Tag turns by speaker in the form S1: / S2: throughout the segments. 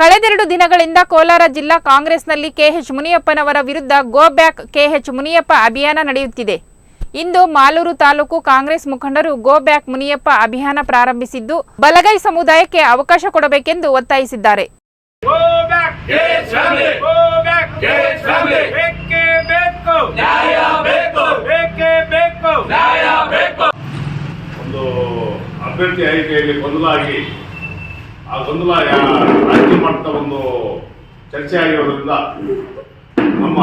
S1: ಕಳೆದೆರಡು ದಿನಗಳಿಂದ ಕೋಲಾರ ಜಿಲ್ಲಾ ಕಾಂಗ್ರೆಸ್ನಲ್ಲಿ ಕೆಎಚ್ ಮುನಿಯಪ್ಪನವರ ವಿರುದ್ಧ ಗೋ ಬ್ಯಾಕ್ ಕೆಎಚ್ ಮುನಿಯಪ್ಪ ಅಭಿಯಾನ ನಡೆಯುತ್ತಿದೆ. ಇಂದು ಮಾಲೂರು ತಾಲೂಕು ಕಾಂಗ್ರೆಸ್ ಮುಖಂಡರು ಗೋ ಬ್ಯಾಕ್ ಮುನಿಯಪ್ಪ ಅಭಿಯಾನ ಪ್ರಾರಂಭಿಸಿದ್ದು ಬಲಗೈ ಸಮುದಾಯಕ್ಕೆ ಅವಕಾಶ ಕೊಡಬೇಕೆಂದು ಒತ್ತಾಯಿಸಿದ್ದಾರೆ.
S2: ಒಂದು ಅಭ್ಯರ್ಥಿ ಆಯ್ಕೆಯಲ್ಲಿ ಆ ಗೊಂದಲ ರಾಜ್ಯ ಮಟ್ಟದ ಒಂದು ಚರ್ಚೆ ಆಗಿರೋದ್ರಿಂದ ನಮ್ಮ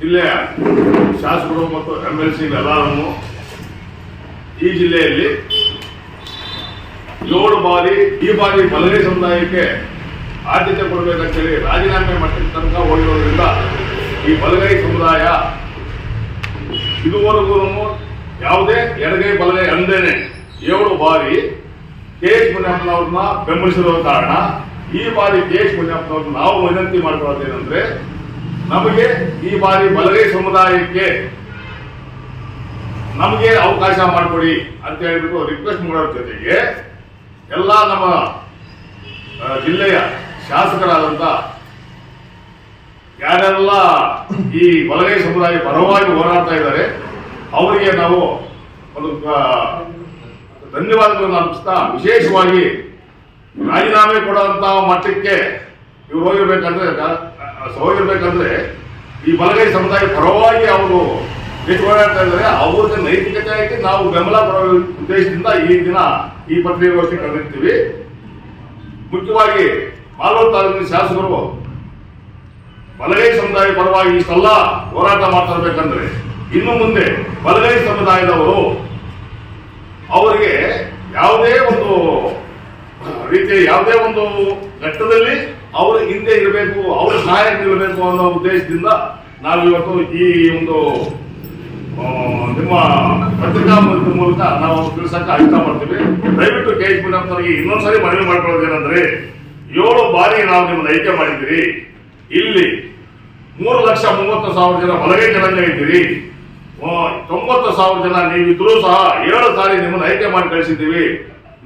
S2: ಜಿಲ್ಲೆಯ ಶಾಸಕರು ಮತ್ತು ಎಂ ಎಲ್ ಸಿ ಎಲ್ಲರನ್ನು ಈ ಜಿಲ್ಲೆಯಲ್ಲಿ ಏಳು ಬಾರಿ, ಈ ಬಾರಿ ಬಲಗೈ ಸಮುದಾಯಕ್ಕೆ ಆದ್ಯತೆ ಕೊಡಬೇಕಂತೇಳಿ ರಾಜೀನಾಮೆ ಮಟ್ಟದ ತನಕ ಹೋಗಿರೋದ್ರಿಂದ ಈ ಬಲಗೈ ಸಮುದಾಯ ಇದುವರೆಗೂ ಯಾವುದೇ ಎಡಗೈ ಬಲಗೈ ಅಂದೇನೆ ಏಳು ಬಾರಿ ಕೆ ಎಚ್ ಮುನಿಯಪ್ಪನವ್ರನ್ನ ಬೆಂಬಲಿಸಿರೋ ಕಾರಣ, ಈ ಬಾರಿ ಕೆ ಎಚ್ ನಾವು ವಿನಂತಿ ಮಾಡ್ಕೊಳ್ಳೋದೇನೆಂದ್ರೆ ನಮಗೆ ಈ ಬಾರಿ ಬಲಗೈ ಸಮುದಾಯಕ್ಕೆ ನಮಗೆ ಅವಕಾಶ ಮಾಡಿಕೊಡಿ ಅಂತ ಹೇಳ್ಬಿಟ್ಟು ರಿಕ್ವೆಸ್ಟ್ ಮಾಡೋ ಜೊತೆಗೆ ಎಲ್ಲ ನಮ್ಮ ಜಿಲ್ಲೆಯ ಶಾಸಕರಾದಂಥ ಯಾರೆಲ್ಲ ಈ ಬಲಗೈ ಸಮುದಾಯ ಪರವಾಗಿ ಹೋರಾಡ್ತಾ ಇದ್ದಾರೆ, ಅವರಿಗೆ ನಾವು ಒಂದು ಧನ್ಯವಾದಗಳನ್ನು ಅರ್ಪಿಸ್ತಾ ವಿಶೇಷವಾಗಿ ರಾಜೀನಾಮೆ ಕೊಡುವಂತ ಮಟ್ಟಕ್ಕೆ ಇವ್ರು ಹೋಗಿರ್ಬೇಕಂದ್ರೆ ಹೋಗಿರ್ಬೇಕಂದ್ರೆ ಈ ಬಲಗೈ ಸಮುದಾಯ ಪರವಾಗಿ ಅವರು ಹೋರಾಡ್ತಾ ಇದ್ದಾರೆ ಅವ್ರಿಗೆ ನೈತಿಕತೆಯಾಗಿ ನಾವು ಬೆಂಬಲ ಕೊಡೋ ಉದ್ದೇಶದಿಂದ ಈ ದಿನ ಈ ಪತ್ರಿಕಾಗೋಷ್ಠಿ ಕರೆದಿರ್ತೀವಿ. ಮುಖ್ಯವಾಗಿ ಮಾಲೂರು ತಾಲೂಕಿನ ಶಾಸಕರು ಬಲಗೈ ಸಮುದಾಯ ಪರವಾಗಿ ಇಷ್ಟೆಲ್ಲ ಹೋರಾಟ ಮಾಡ್ತಾ ಇನ್ನು ಮುಂದೆ ಬಲಗೈ ಸಮುದಾಯದವರು ಅವರಿಗೆ ಯಾವುದೇ ಒಂದು ರೀತಿಯ ಯಾವುದೇ ಒಂದು ಘಟ್ಟದಲ್ಲಿ ಅವರು ಹಿಂದೆ ಇರಬೇಕು, ಅವ್ರ ಸಹಾಯ ಇರಬೇಕು ಅನ್ನೋ ಉದ್ದೇಶದಿಂದ ನಾವಿವತ್ತು ಈ ಒಂದು ನಿಮ್ಮ ಪತ್ರಿಕಾ ಮೂಲಕ ನಾವು ತಿಳಿಸಕ್ಕೆ ಇಷ್ಟಪಡ್ತೀವಿ ದಯವಿಟ್ಟು ಕೆ ಎಚ್ ಇನ್ನೊಂದು ಇನ್ನೊಂದ್ಸರಿ ಮನವಿ ಮಾಡ್ಕೊಳ್ಳೋದೇನೆಂದ್ರೆ ಏಳು ಬಾರಿ ನಾವು ನಿಮ್ಮನ್ನ ಆಯ್ಕೆ ಮಾಡಿದ್ದೀರಿ. ಇಲ್ಲಿ ಮೂರು ಲಕ್ಷ ಮೂವತ್ತು ಸಾವಿರ ಜನ ಬಲಗೈ ಜನಾಂಗ ಇದ್ದೀರಿ. ತೊಂಬತ್ತು ಸಾವಿರ ಜನ ನೀವಿದ್ರೂ ಸಹ ಏಳು ಸಾರಿ ನಿಮ್ಮನ್ನು ಆಯ್ಕೆ ಮಾಡಿ ಕಳಿಸಿದ್ದೀವಿ.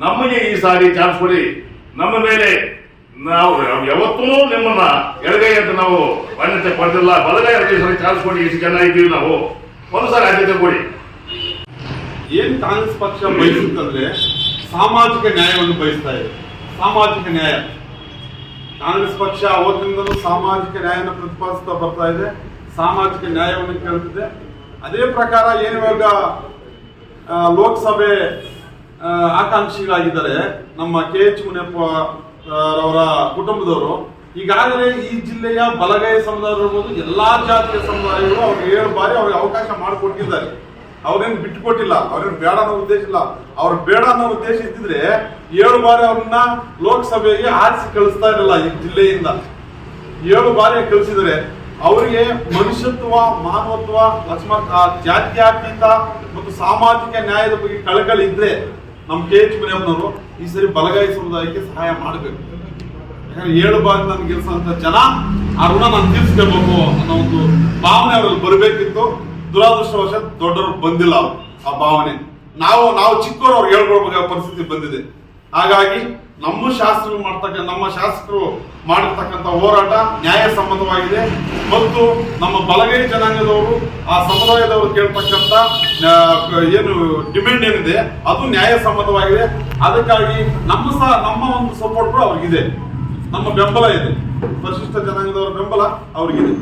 S2: ನಮಗೆ ಈ ಸಾರಿ ಚಾನ್ಸ್ ಕೊಡಿ. ನಮ್ಮ ಮೇಲೆ ನಾವು, ಯಾವತ್ತೂ ನಿಮ್ಮನ್ನ ಎಡಗೈ ಅಂತ ನಾವು ಮಾನ್ಯತೆ ಪಡೆದಿಲ್ಲ. ಬಲಗೈ ಈ ಸರಿ ಚಾನ್ಸ್ ಕೊಡಿ. ಇಷ್ಟು ಜನ ಇದ್ದೀವಿ ನಾವು. ಒಂದು ಸಾರಿ ಆದ್ಯತೆ ಕೊಡಿ.
S3: ಏನ್ ಕಾಂಗ್ರೆಸ್ ಪಕ್ಷ ಬಯಸುತ್ತಂದ್ರೆ ಸಾಮಾಜಿಕ ನ್ಯಾಯವನ್ನು ಬಯಸ್ತಾ ಇದೆ. ಸಾಮಾಜಿಕ ನ್ಯಾಯ. ಕಾಂಗ್ರೆಸ್ ಪಕ್ಷ ಅವತ್ತಿನಿಂದಲೂ ಸಾಮಾಜಿಕ ನ್ಯಾಯವನ್ನು ಪ್ರತಿಪಾದಿಸ್ತಾ ಬರ್ತಾ ಇದೆ. ಸಾಮಾಜಿಕ ನ್ಯಾಯವನ್ನು ಕೇಳ್ತಿದೆ. ಅದೇ ಪ್ರಕಾರ ಏನು ಇವಾಗ ಲೋಕಸಭೆ ಆಕಾಂಕ್ಷಿಗಳಾಗಿದ್ದಾರೆ ನಮ್ಮ ಕೆ ಎಚ್ ಮುನಿಯಪ್ಪ ಅವರ ಕುಟುಂಬದವರು. ಈಗಾಗಲೇ ಈ ಜಿಲ್ಲೆಯ ಬಲಗೈ ಸಮುದಾಯ ಇರ್ಬೋದು, ಎಲ್ಲಾ ಜಾತಿಯ ಸಮುದಾಯಗಳು ಅವ್ರಿಗೆ ಏಳು ಬಾರಿ ಅವ್ರಿಗೆ ಅವಕಾಶ ಮಾಡಿಕೊಟ್ಟಿದ್ದಾರೆ. ಅವ್ರೇನು ಬಿಟ್ಟುಕೊಟ್ಟಿಲ್ಲ, ಅವ್ರೇನು ಬೇಡ ಅನ್ನೋ ಉದ್ದೇಶ ಇಲ್ಲ. ಅವ್ರು ಬೇಡ ಅನ್ನೋ ಉದ್ದೇಶ ಇದ್ದಿದ್ರೆ ಏಳು ಬಾರಿ ಅವ್ರನ್ನ ಲೋಕಸಭೆಗೆ ಆರಿಸಿ ಕಳಿಸ್ತಾ ಇರಲ್ಲ ಈ ಜಿಲ್ಲೆಯಿಂದ. ಏಳು ಬಾರಿ ಕಳಿಸಿದರೆ ಅವರಿಗೆ ಮನುಷ್ಯತ್ವ, ಮಾನವತ್ವ ಆ ಜಾತ್ಯಾತೀತ ಮತ್ತು ಸಾಮಾಜಿಕ ನ್ಯಾಯದ ಬಗ್ಗೆ ಕಳಕಳಿ ಇದ್ರೆ ನಮ್ಮ ಕೆ ಎಚ್ ಮುನಿಯಪ್ಪನವರು ಈ ಸರಿ ಬಲಗೈ ಸಮುದಾಯಕ್ಕೆ ಸಹಾಯ ಮಾಡಬೇಕು. ಯಾಕಂದ್ರೆ ಏಳು ಬಾರಿ ಕೆಲಸ ಅಂತ ಜನ ಆ ಋಣ ನಾನು ತೀರ್ಸ್ಕೋಬೇಕು ಅನ್ನೋ ಒಂದು ಭಾವನೆ ಅವರಲ್ಲಿ ಬರಬೇಕಿತ್ತು. ದುರಾದೃಷ್ಟವಶಾತ್ ದೊಡ್ಡವರು ಬಂದಿಲ್ಲ ಆ ಭಾವನೆ. ನಾವು ನಾವು ಚಿಕ್ಕವರು ಅವ್ರು ಹೇಳ್ಕೊಳ್ಬೇಕಾದ ಪರಿಸ್ಥಿತಿ ಬಂದಿದೆ. ಹಾಗಾಗಿ ನಮ್ಮ ಶಾಸಕರು ಮಾಡ್ತಕ್ಕ, ನಮ್ಮ ಶಾಸಕರು ಮಾಡಿರ್ತಕ್ಕಂಥ ಹೋರಾಟ ನ್ಯಾಯ ಸಂಬಂಧವಾಗಿದೆ. ಮತ್ತು ನಮ್ಮ ಬಲಗೈ ಜನಾಂಗದವರು, ಆ ಸಮುದಾಯದವರು ಕೇಳ್ತಕ್ಕಂಥ ಏನು ಡಿಮ್ಯಾಂಡ್ ಏನಿದೆ, ಅದು ನ್ಯಾಯ ನ್ಯಾಯಸಮ್ಮತವಾಗಿದೆ ಅದಕ್ಕಾಗಿ ನಮ್ಮ ಸಹ, ನಮ್ಮ ಒಂದು ಸಪೋರ್ಟ್ ಕೂಡ ಅವ್ರಿಗಿದೆ. ನಮ್ಮ ಬೆಂಬಲ ಇದೆ. ಪರಿಶಿಷ್ಟ ಜನಾಂಗದವರ ಬೆಂಬಲ ಅವ್ರಿಗಿದೆ.